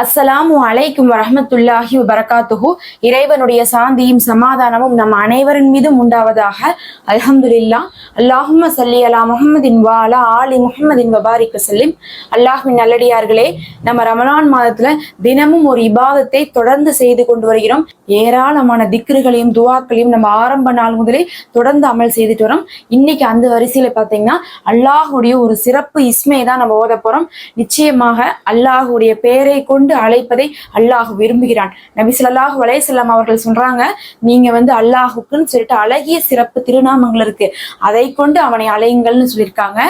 அஸ்ஸலாமு அலைக்கும் வரமத்துல்லாஹி வரகாத்துஹு இறைவனுடைய சாந்தியும் சமாதானமும் நம் அனைவரின் மீதும் உண்டாவதாக. அல்ஹம்துலில்லாஹ். அல்லாஹும் சல்லி அலா முஹம்மதின் வா அலா ஆலி முஹம்மதின் வபாரிக்கு செல்லிம் அல்லாஹின் நல்லடியார்களே நம்ம ரமலான் மாதத்துல தினமும் ஒரு இபாதத்தை தொடர்ந்து செய்து கொண்டு வருகிறோம். ஏராளமான திக்ருகளையும் துவாக்களையும் நம்ம ஆரம்ப நாள் முதலே தொடர்ந்து அமல் செய்துட்டு வரோம். இன்னைக்கு அந்த வரிசையில பாத்தீங்கன்னா அல்லாஹுடைய ஒரு சிறப்பு இஸ்மையை தான் நம்ம ஓத போறோம். நிச்சயமாக அல்லாஹுடைய பேரை பெயரை கொண்டு அழைப்பதை அல்லாஹ் விரும்புகிறான். நபி ஸல்லல்லாஹு அலைஹி அவர்கள் சொல்றாங்க நீங்க வந்து அல்லாஹுக்குன்னு சொல்லிட்டு அழகிய சிறப்பு திருநாமங்கள் இருக்கு. அதை கொண்டு அவனை அழையுங்கள்னு சொல்லியிருக்காங்க.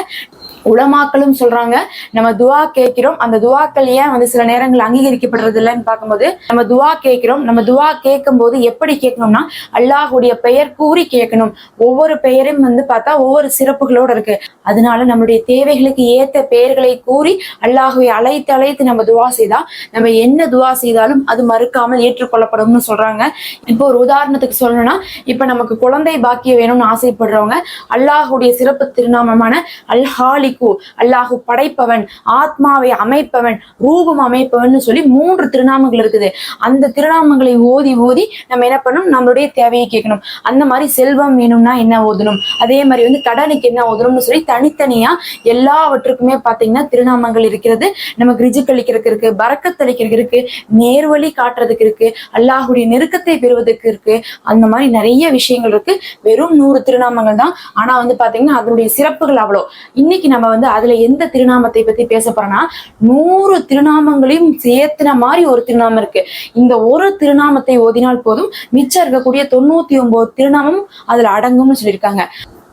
உலமாக்களும் சொல்றாங்க. நம்ம துவா கேட்கிறோம். அந்த துவாக்கள் ஏன் வந்து சில நேரங்கள் அங்கீகரிக்கப்படுறது இல்லைன்னு பார்க்கும்போது நம்ம துவா கேட்கிறோம். நம்ம துவா கேட்கும் போது எப்படி கேட்கணும்னா அல்லாஹுடைய பெயர் கூறி கேட்கணும். ஒவ்வொரு பெயரும் வந்து பார்த்தா ஒவ்வொரு சிறப்புகளோட இருக்கு. அதனால நம்மளுடைய தேவைகளுக்கு ஏத்த பெயர்களை கூறி அல்லாஹுவை அழைத்து அழைத்து நம்ம துவா செய்தா நம்ம என்ன துவா செய்தாலும் அது மறுக்காமல் ஏற்றுக்கொள்ளப்படும்னு சொல்றாங்க. இப்போ ஒரு உதாரணத்துக்கு சொல்லணும்னா இப்ப நமக்கு குழந்தை பாக்கியம் வேணும்னு ஆசைப்படுறவங்க அல்லாஹுடைய சிறப்பு திருநாமமான அல்ஹாலி ஹாலிகு அல்லாஹு படைப்பவன் ஆத்மாவை அமைப்பவன் ரூபம் அமைப்பவன் சொல்லி மூன்று திருநாமங்கள் இருக்குது. அந்த திருநாமங்களை ஓதி ஓதி நம்ம என்ன பண்ணணும்? நம்மளுடைய தேவையை கேட்கணும். அந்த மாதிரி செல்வம் வேணும்னா என்ன ஓதணும்? அதே மாதிரி வந்து கடனுக்கு என்ன ஓதணும்னு சொல்லி தனித்தனியா எல்லாவற்றுக்குமே பாத்தீங்கன்னா திருநாமங்கள் இருக்கிறது. நமக்கு ரிஜிக் அளிக்கிறதுக்கு இருக்கு பறக்கத்தளிக்கிறதுக்கு இருக்கு நேர்வழி காட்டுறதுக்கு இருக்கு அல்லாஹுடைய நெருக்கத்தை பெறுவதற்கு இருக்கு. அந்த மாதிரி நிறைய விஷயங்கள் இருக்கு. வெறும் நூறு திருநாமங்கள் தான். ஆனா வந்து பாத்தீங்கன்னா அதனுடைய சிறப்புகள் அவ்வளோ. இன்னைக்கு நம்ம நம்ம வந்து அதுல எந்த திருநாமத்தை பத்தி பேச போறோம்னா நூறு திருநாமங்களையும் சேர்த்தின மாதிரி ஒரு திருநாமம் இருக்கு. இந்த ஒரு திருநாமத்தை ஓதினால் போதும் மிச்சம் இருக்கக்கூடிய தொண்ணூத்தி ஒன்பது திருநாமம் அதுல அடங்கும்னு சொல்லியிருக்காங்க.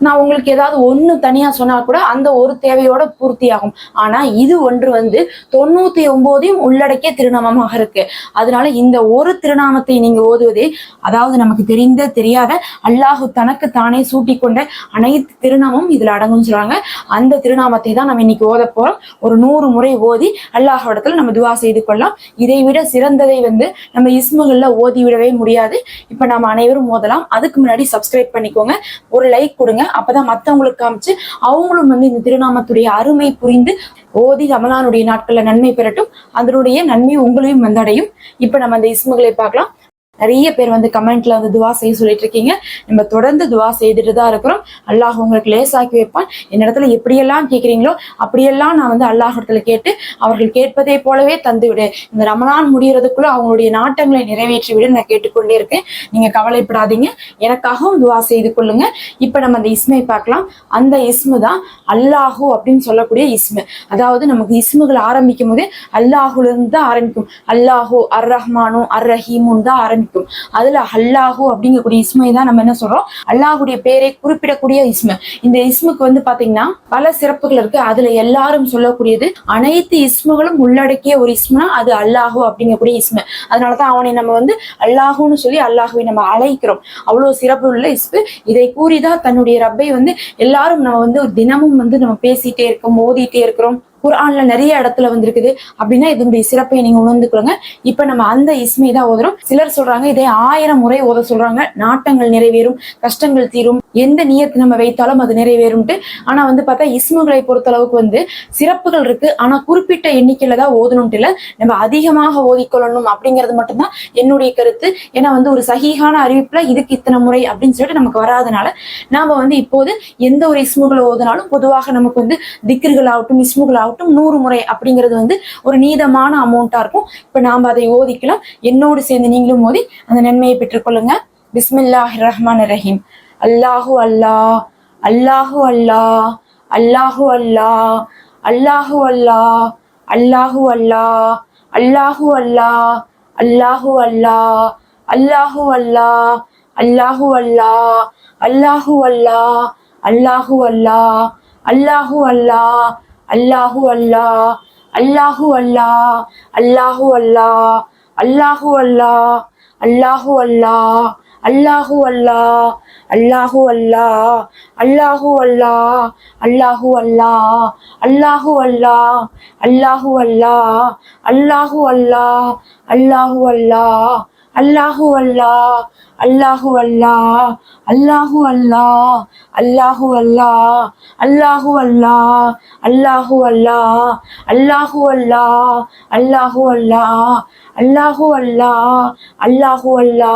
நான் உங்களுக்கு ஏதாவது ஒன்று தனியா சொன்னா கூட அந்த ஒரு தேவையோட பூர்த்தி ஆகும் ஆனா இது ஒன்று வந்து தொண்ணூத்தி ஒம்போதையும் உள்ளடக்கிய திருநாமமாக இருக்கு. அதனால இந்த ஒரு திருநாமத்தை நீங்க ஓதுவதே அதாவது நமக்கு தெரிந்த தெரியாத அல்லாஹு தனக்கு தானே சூட்டி கொண்ட அனைத்து திருநாமம் இதுல அடங்கும் சொல்றாங்க. அந்த திருநாமத்தை தான் நம்ம இன்னைக்கு ஓத போறோம். ஒரு நூறு முறை ஓதி அல்லாஹ்விடத்துல நம்ம துவா செய்து கொள்ளலாம். இதை விட சிறந்ததை வந்து நம்ம இஸ்முகளில் ஓதி விடவே முடியாது. இப்ப நம்ம அனைவரும் ஓதலாம். அதுக்கு முன்னாடி சப்ஸ்கிரைப் பண்ணிக்கோங்க. ஒரு லைக் கொடுங்க. அப்பதான் மத்தவங்களுக்கு காமிச்சு அவங்களும் வந்து இந்த திருநாமத்துடைய அருமை புரிந்து ஓதி ரமலானுடைய நாட்கள்ல நன்மை பெறட்டும். அதனுடைய நன்மை உங்களையும் வந்தடையும். இப்ப நம்ம அந்த இஸ்முகளை பார்க்கலாம். நிறைய பேர் வந்து கமெண்ட்ல வந்து துவா செய்ய சொல்லிட்டு இருக்கீங்க. நம்ம தொடர்ந்து துவா செய்துட்டு தான் இருக்கிறோம். அல்லாஹ் உங்களுக்கு லேசாக்கி வைப்பான். என்னிடத்துல எப்படியெல்லாம் கேட்குறீங்களோ அப்படியெல்லாம் நான் வந்து அல்லாஹ் இடத்துல கேட்டு அவர்கள் கேட்பதை போலவே தந்து விடு. இந்த ரமணான் முடிகிறதுக்குள்ள அவங்களுடைய நாட்டங்களை நிறைவேற்றி விடு நான் கேட்டுக்கொண்டே இருக்கேன். நீங்க கவலைப்படாதீங்க. எனக்காகவும் துவா செய்து கொள்ளுங்க. இப்ப நம்ம அந்த இஸ்மை பார்க்கலாம். அந்த இஸ்மு தான் அல்லாஹு அப்படின்னு சொல்லக்கூடிய இஸ்மு. அதாவது நமக்கு இஸ்முகள் ஆரம்பிக்கும் போது அல்லாஹுல இருந்து தான் ஆரம்பிக்கும். அல்லாஹு அர் ரஹ்மானு அர் ரஹீமுன் தான் ஆரம்பிக்கும். அதுல அல்லாஹு அப்படிங்கக்கூடிய இஸ்மை தான் நம்ம என்ன சொல்றோம்? அல்லாஹுடைய பேரை குறிப்பிடக்கூடிய இஸ்மு. இந்த இஸ்முக்கு வந்து பாத்தீங்கன்னா பல சிறப்புகள் இருக்கு. அதுல எல்லாரும் சொல்லக்கூடியது அனைத்து இஸ்முகளும் உள்ளடக்கிய ஒரு இஸ்முனா அது அல்லாஹு அப்படிங்கக்கூடிய இஸ்மு. அதனாலதான் அவனை நம்ம வந்து அல்லாஹுன்னு சொல்லி அல்லாஹுவை நம்ம அழைக்கிறோம். அவ்வளவு சிறப்பு உள்ள இஸ்மு. இதை கூறிதான் தன்னுடைய ரப்பை வந்து எல்லாரும் நம்ம வந்து தினமும் வந்து நம்ம பேசிட்டே இருக்கோம் ஓதிட்டே இருக்கிறோம். குரான்ல நிறைய இடத்துல வந்திருக்குது. அப்படின்னா இதனுடைய சிறப்பை நீங்க உணர்ந்துக்கொள்ளுங்க இப்ப நம்ம அந்த இஸ்மை தான் ஓதுறோம். சிலர் சொல்றாங்க இதே ஆயிரம் முறை ஓத சொல்றாங்க. நாட்டங்கள் நிறைவேறும் கஷ்டங்கள் தீரும். எந்த நியத்து நம்ம வைத்தாலும் அது நிறைவேறும்ட்டு. ஆனா வந்து பார்த்தா இஸ்முகளை பொறுத்த அளவுக்கு வந்து சிறப்புகள் இருக்கு. ஆனா குறிப்பிட்ட எண்ணிக்கையில தான் ஓதணும்ட்டு இல்ல. நம்ம அதிகமாக ஓதிக்கொள்ளணும் அப்படிங்கிறது மட்டும்தான் என்னுடைய கருத்து. ஏன்னா வந்து ஒரு சகிகான அறிவிப்புல இதுக்கு இத்தனை முறை அப்படின்னு சொல்லிட்டு நமக்கு வராதனால நாம வந்து இப்போது எந்த ஒரு இஸ்முகளை ஓதினாலும் பொதுவாக நமக்கு வந்து திக்ருகள் ஆகட்டும் இஸ்முகள் ஆகட்டும் நூறு முறை அப்படிங்கிறது வந்து ஒரு நீதமான அமௌண்ட்டா இருக்கும் இப்ப நாம அதை ஓதிக்கலாம் என்னோடு சேர்ந்து நீங்களும் ஓதி அந்த நன்மையை பெற்றுக்கொள்ளுங்க பிஸ்மில்லாஹ் ரஹ்மான் ரஹீம் அல்லாஹு அல்லாஹ் அல்லாஹு அல்லாஹ் அல்லாஹு அல்லாஹ் அல்லாஹு அல்லாஹ் அல்லாஹு அல்லாஹ் அல்லாஹு அல்லா அல்லாஹு அல்லாஹ் அல்லாஹு அல்லாஹ் அல்லாஹு அல்லாஹ் அல்லாஹு அல்லாஹ் அல்லாஹு அல்லாஹ் அல்லாஹு அல்லாஹ் அல்லாஹு அல்லா அல்லாஹு அல்லா அல்லாஹு அல்லா அல்லாஹு அல்லா அல்லாஹு அல்லா அல்லாஹு அல்லா அல்லாஹு அல்லா அல்லாஹு அல்லா அல்லாஹு அல்லா அல்லாஹு அல்லா அல்லாஹு அல்லா அல்லாஹு அல்லா அல்லாஹு அல்லா அல்லாஹு அல்லா அல்லாஹு அல்லா அல்லாஹு அல்லா அல்லாஹு அல்லா அல்லாஹு அல்லா அல்லாஹு அல்லா அல்லாஹு அல்லா அல்லாஹு அல்லா அல்லாஹு அல்லா அல்லாஹு அல்லா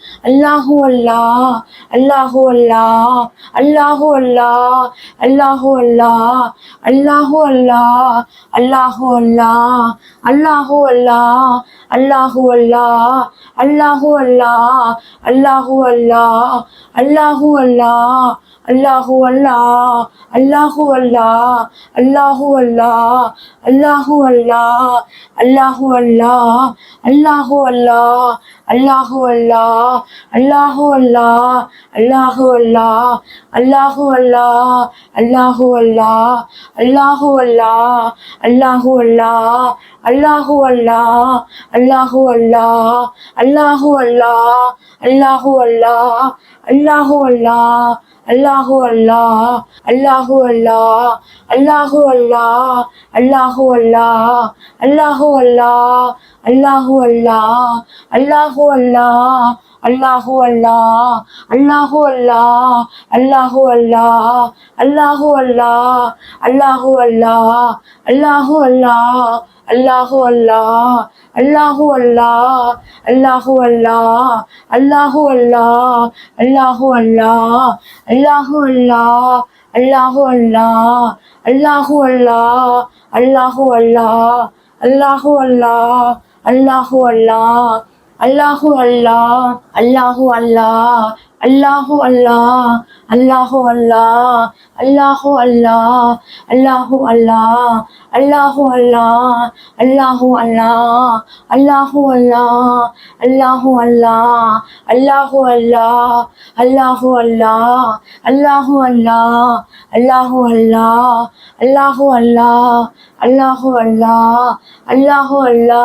அல்லாஹு அல்லா அல்லாஹு அல்லா அல்லாஹு அல்லா அல்லாஹு அல்லா அல்லாஹு அல்லா அல்லாஹு அல்லா அல்லாஹு அல்லா அல்லாஹு அல்லா அல்லாஹு அல்லா அல்லாஹு அல்லா அல்லாஹு அல்லா அல்லாஹு அல்லா அல்லாஹு அல்லா அல்லாஹு அல்லா அல்லாஹு அல்லா அல்லாஹு அல்லா அல்லாஹு அல்லா அல்லாஹு அல்லா அல்லாஹு அல்லா அல்லாஹு அல்லா அல்லாஹு அல்லா அல்லாஹு அல்லா அல்லாஹு அல்லா அல்லாஹு அல்லா அல்லாஹு அல்லா அல்லாஹு அல்லா அல்லாஹு அல்லா அல்லாஹு அல்லா அல்லாஹு அல்லா அல்லாஹு அல்லா அல்லாஹு அல்லா அல்லாஹு அல்லா அல்லாஹு அல்லா அல்லாஹு அல்லா அல்லாஹு அல்லா அல்லாஹு அல்லா அல்லாஹு அல்லா அல்லாஹு அல்லா அல்லாஹு அல்லா அல்லாஹு அல்லா அல்லாஹு அல்லா அல்லாஹு அல்லா அல்லாஹு அல்லா அல்லாஹு அல்லா அல்லாஹு அல்லா அல்லாஹு அல்லா அல்லாஹு அல்லா அல்லாஹு அல்லா அல்லாஹு அல்லா அல்லாஹு அல்லா அல்லாஹு அல்லா அல்லாஹு அல்லா அல்லாஹு அல்லா அல்லாஹு அல்லா அல்லாஹு அல்லா அல்லாஹோ அல்லா அல்லாஹோ அல்லா அல்லாஹோ அல்லா அல்லாஹோ அல்லா அல்லாஹோ அல்லா அல்லாஹோ அல்லா அல்லாஹோ அல்லா அல்லாஹோ அல்லா அல்லாஹோ அல்லா அல்லாஹோ அல்லா அல்லாஹோ அல்லா அல்லாஹோ அல்லா அல்லாஹோ அல்லா அல்லாஹோ அல்லா அல்லாஹோ அல்லா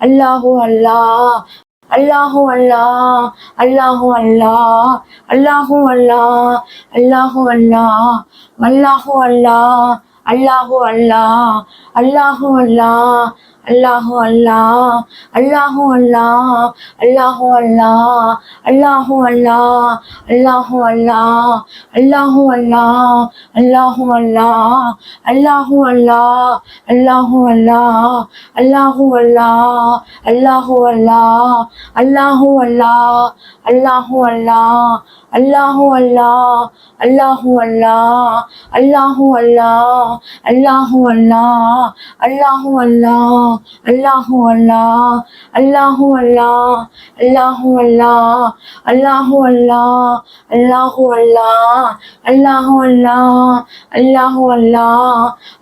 அல்லாஹோ அல்லா அல்லாஹு அல்லா அல்லாஹு அல்லா அல்லாஹு அல்லா அல்லாஹு அல்லா அல்லாஹு அல்லா அல்லாஹு அல்லா அல்லாஹு அல்லா அல்லாஹு அல்லா அல்லாஹு அல்லா அல்லாஹு அல்லா அல்லாஹு அல்லா அல்லாஹு அல்லா அல்லாஹு அல்லா அல்லாஹு அல்லா அல்லாஹு அல்லா அல்லாஹு அல்லா அல்லாஹு அல்லா அல்லாஹு அல்லா அல்லாஹு அல்லா அல்லாஹு அல்லா அல்லாஹூ அல்லா அல்லாஹூ அல்லா அல்லாஹூ அல்லா அல்லாஹூ அல்லா அல்லாஹூ அல்லா அல்லாஹூ அல்லா அல்லாஹூ அல்லா அல்லாஹூ அல்லா அல்லாஹூ அல்லா அல்லாஹூ அல்லா அல்லாஹூ அல்லா அல்லாஹூ அல்லா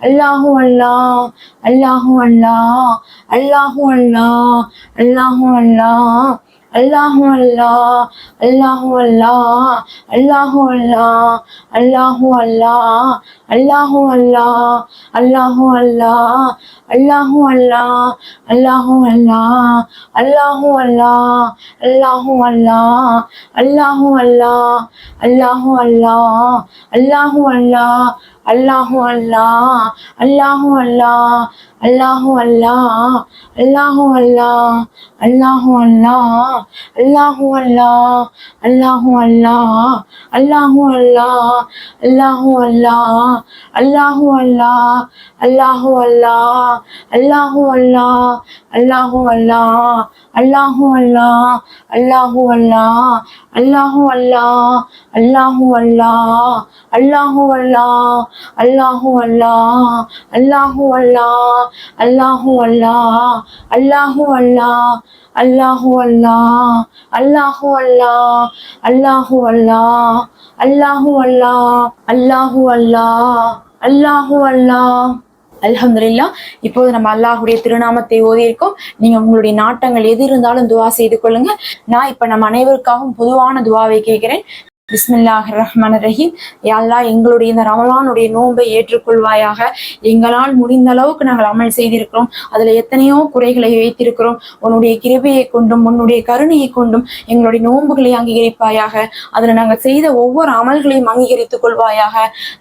அல்லாஹூ அல்லா அல்லாஹூ அல்லா அல்லாஹூ அல்லா அல்லாஹூ அல்லா அல்லாஹு அல்லா அல்லாஹு அல்லா அல்லாஹு அல்லா அல்லாஹு அல்லா அல்லாஹு அல்லா அல்லாஹு அல்லா அல்லாஹு அல்லா அல்லாஹு அல்லா அல்லாஹு அல்லா அல்லாஹு அல்லா அல்லாஹு அல்லா அல்லாஹு அல்லா அல்லாஹு அல்லா அல்லாஹு அல்லா அல்லாஹு அல்லா அல்லாஹும் அல்லா அல்லாஹும் அல்லா அல்லாஹும் அல்லா அல்லாஹும் அல்லா அல்லாஹும் அல்லா அல்லாஹும் அல்லா அல்லாஹும் அல்லா அல்லாஹும் அல்லா அல்லாஹும் அல்லா அல்லாஹும் அல்லா அல்லாஹும் அல்லா அல்லாஹும் அல்லா அல்லாஹும் அல்லா அல்லாஹும் அல்லா அல்லாஹும் அல்லா அல்லாஹும் அல்லா அல்லாஹும் அல்லா அல்லாஹும் அல்லா அல்லாஹு அல்லா அல்லாஹு அல்லா அல்லாஹு அல்லா அல்லாஹு அல்லா அல்லாஹு அல்லா அல்லாஹு அல்லா அல்லாஹு அல்லா அல்லாஹு அல்லா. அல்ஹம்துல்லா இப்போது நம்ம அல்லாஹுடைய திருநாமத்தை ஓதியிருக்கோம். நீங்க உங்களுடைய நாட்டங்கள் எது இருந்தாலும் துவா செய்து கொள்ளுங்க. நான் இப்ப நம்ம அனைவருக்காகவும் பொதுவான துவாவை கேட்கிறேன். பிஸ்மில்லாஹ் ரஹ்மான் ரஹீம் யாழ்லா எங்களுடைய இந்த ரமலானுடைய நோன்பை ஏற்றுக்கொள்வாயாக. எங்களால் முடிந்த அளவுக்கு நாங்கள் அமல் செய்திருக்கிறோம். அதுல எத்தனையோ குறைகளை வைத்திருக்கிறோம். உன்னுடைய கிருபையை கொண்டும் உன்னுடைய கருணையை கொண்டும் எங்களுடைய நோன்புகளை அங்கீகரிப்பாயாக. அதில் நாங்கள் செய்த ஒவ்வொரு அமல்களையும் அங்கீகரித்துக் கொள்வாயாக.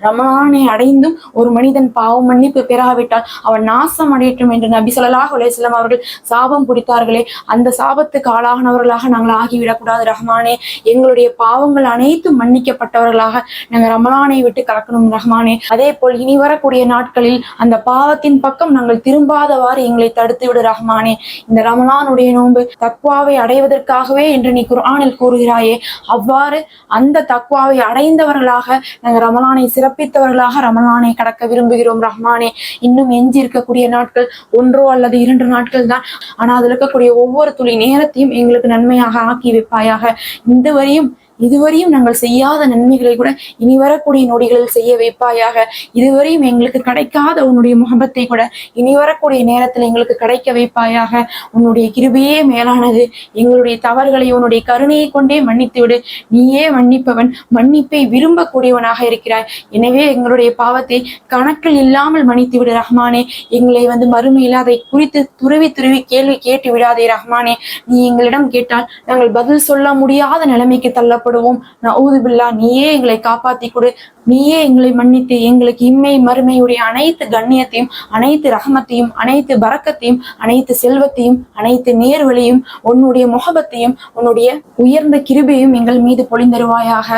ரமலானை அடைந்தும் ஒரு மனிதன் பாவம் மன்னிப்பு பெறாவிட்டால் அவன் நாசம் அடையட்டும் என்று நபி ஸல்லல்லாஹு அலைஹி அவர்கள் சாபம் பிடித்தார்களே. அந்த சாபத்துக்கு ஆளாகினவர்களாக நாங்கள் ஆகிவிடக்கூடாது ரஹ்மானே. எங்களுடைய பாவங்கள் அனைத்தும் மன்னிக்கப்பட்டவர்களாக நாங்கள் ரமலானை விட்டு கலக்கணும் ரஹ்மானே. அதே போல் இனி வரக்கூடிய நாட்களில் அந்த பாவத்தின் பக்கம் நாங்கள் திரும்பாதவாறு எங்களை தடுத்து விடு ரஹ்மானே. இந்த ரமலானுடைய நோன்பு தக்வாவை அடைவதற்காகவே என்று நீ குர்ஆனில் கூறுகிறாயே. அவ்வாறு அந்த தக்வாவை அடைந்தவர்களாக நாங்கள் ரமலானை சிறப்பித்தவர்களாக ரமலானை கடக்க விரும்புகிறோம் ரஹ்மானே. இன்னும் எஞ்சி இருக்கக்கூடிய நாட்கள் ஒன்றோ அல்லது இரண்டு நாட்கள் தான். ஆனால் அதில் இருக்கக்கூடிய ஒவ்வொரு துளி நேரத்தையும் எங்களுக்கு நன்மையாக ஆக்கி வைப்பாயாக. இந்த வரையும் இதுவரையும் நாங்கள் செய்யாத நன்மைகளை கூட இனி வரக்கூடிய நொடிகளில் செய்ய வைப்பாயாக. இதுவரையும் எங்களுக்கு கிடைக்காத உன்னுடைய முகபத்தை கூட இனி வரக்கூடிய நேரத்தில் எங்களுக்கு கிடைக்க வைப்பாயாக. உன்னுடைய கிருபையே மேலானது. எங்களுடைய தவறுகளை உன்னுடைய கருணையை கொண்டே மன்னித்து விடு நீயே மன்னிப்பவன் மன்னிப்பை விரும்பக்கூடியவனாக இருக்கிறாய். எனவே எங்களுடைய பாவத்தை கணக்கில் இல்லாமல் மன்னித்து விடு ரஹ்மானே. எங்களை வந்து மறுமையில் அதை குறித்து துருவி துருவி கேள்வி கேட்டு விடாதே ரஹ்மானே. நீ எங்களிடம் கேட்டால் நாங்கள் பதில் சொல்ல முடியாத நிலைமைக்கு தள்ளப்படும். தள்ளப்படுவோம் நவுது பில்லா நீயே எங்களை காப்பாத்தி கொடு நீயே எங்களை மன்னித்து எங்களுக்கு இம்மை மறுமையுடைய அனைத்து கண்ணியத்தையும் அனைத்து ரகமத்தையும் அனைத்து பறக்கத்தையும் அனைத்து செல்வத்தையும் அனைத்து நேர்வழியும் உன்னுடைய முகபத்தையும் உன்னுடைய உயர்ந்த கிருபையும் எங்கள் மீது பொழிந்தருவாயாக.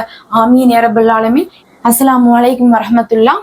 ஆமீன் ஏரபுல்லாலமின் அஸ்லாம் வலைக்கும் வரஹமத்துல்லா.